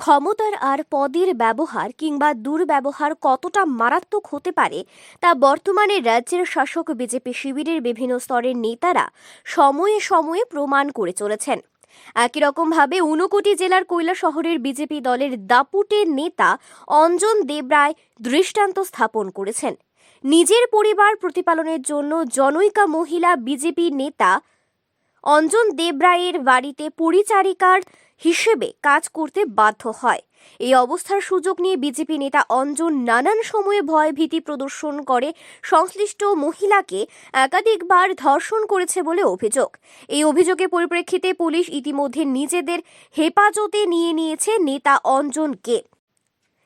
ক্ষমতার আর পদের ব্যবহার কিংবা দুর্ব্যবহার কতটা মারাত্মক হতে পারে, তা বর্তমানে রাজ্যের শাসক বিজেপি শিবিরের বিভিন্ন স্তরের নেতারা সময়ে সময়ে প্রমাণ করে চলেছেন। একই রকমভাবে ঊনকোটি জেলার কৈলা শহরের বিজেপি দলের দাপুটের নেতা অঞ্জন দেবরায় দৃষ্টান্ত স্থাপন করেছেন। নিজের পরিবার প্রতিপালনের জন্য জনৈকা মহিলা বিজেপি নেতা অঞ্জন দেবরায়ের বাড়িতে পরিচারিকার হিসেবে কাজ করতে বাধ্য হয়। এই অবস্থার সুযোগ নিয়ে বিজেপি নেতা অঞ্জন নানান সময়ে ভয় ভীতি প্রদর্শন করে। সংশ্লিষ্ট মহিলাকে একাধিকবার ধর্ষণ করেছে বলে অভিযোগ। এই অভিযোগের পরিপ্রেক্ষিতে পুলিশ ইতিমধ্যে নিজেদের হেফাজতে নিয়ে নিয়েছে নেতা অঞ্জনকে।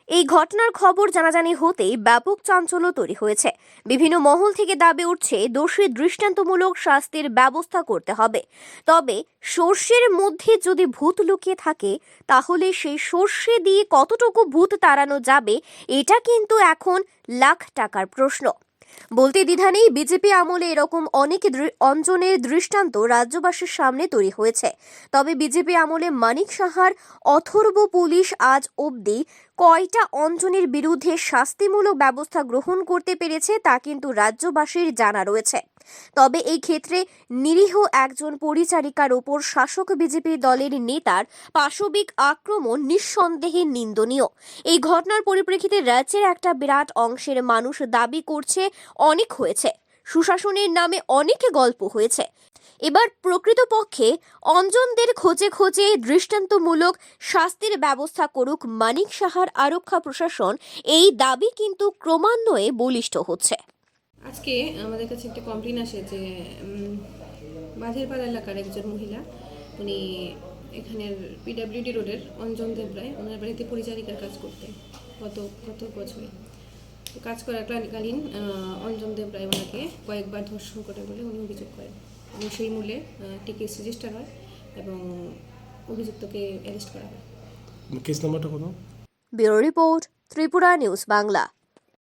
এই ঘটনার খবর জানাজানি হতেই ব্যাপক চাঞ্চল্য তৈরি হয়েছে। বিভিন্ন মহল থেকে দাবি উঠছে দোষী দৃষ্টান্তমূলক শাস্তির ব্যবস্থা করতে হবে। তবে সর্ষের মধ্যে যদি ভূত লুকিয়ে থাকে, তাহলে সেই সর্ষে দিয়ে কতটুকু ভূত তাড়ানো যাবে, এটা কিন্তু এখন লাখ টাকার প্রশ্ন। বলতে দ্বিধা নেই, বিজেপি আমলে এরকম অনেক অঞ্জনের দৃষ্টান্ত রাজ্যবাসীর সামনে তৈরি হয়েছে। তবে বিজেপি আমলে মানিক সাহার অথর্ব পুলিশ আজ অবধি কয়টা অঞ্জনের বিরুদ্ধে শাস্তিমূলক ব্যবস্থা গ্রহণ করতে পেরেছে তা কিন্তু রাজ্যবাসীর জানা রয়েছে। তবে এই ক্ষেত্রে নিরীহ একজন পরিচারিকার ওপর শাসক বিজেপি দলের নেতার পাশবিক আক্রমণ নিঃসন্দেহে নিন্দনীয়। এই ঘটনার পরিপ্রেক্ষিতে রাজ্যের একটা বিরাট অংশের মানুষ দাবি করছে, অনেক হয়েছে। সুশাসনের নামে অনেক গল্প হয়েছে। এবার প্রকৃতপক্ষে অঞ্জনদের খোঁজে খোঁজে দৃষ্টান্তমূলক শাস্তির ব্যবস্থা করুক মানিক সাহার আরক্ষা প্রশাসন, এই দাবি কিন্তু ক্রমান্বয়ে বলিষ্ঠ হচ্ছে। আজকে আমাদের কাছে একটা কমপ্লেন আসে যে বাঁধেরপাড়া এলাকার একজন মহিলা উনি এখানের পিডাব্লিউডি রোডের অঞ্জন দেবরায় ওনার বাড়িতে পরিচারিকার কাজ করতেন গত গত বছরে তো কাজ করাকালীন আহ, অঞ্জন দেবরায় ওনাকে কয়েকবার ধর্ষণ করে বলে উনি অভিযোগ করেন। এবং সেই মূল্যে আহ, একটি কেস রেজিস্টার হয় এবং অভিযুক্তকে অ্যারেস্ট করা হয়। কেস নাম্বারটা কত bureau report Tripura news Bangla.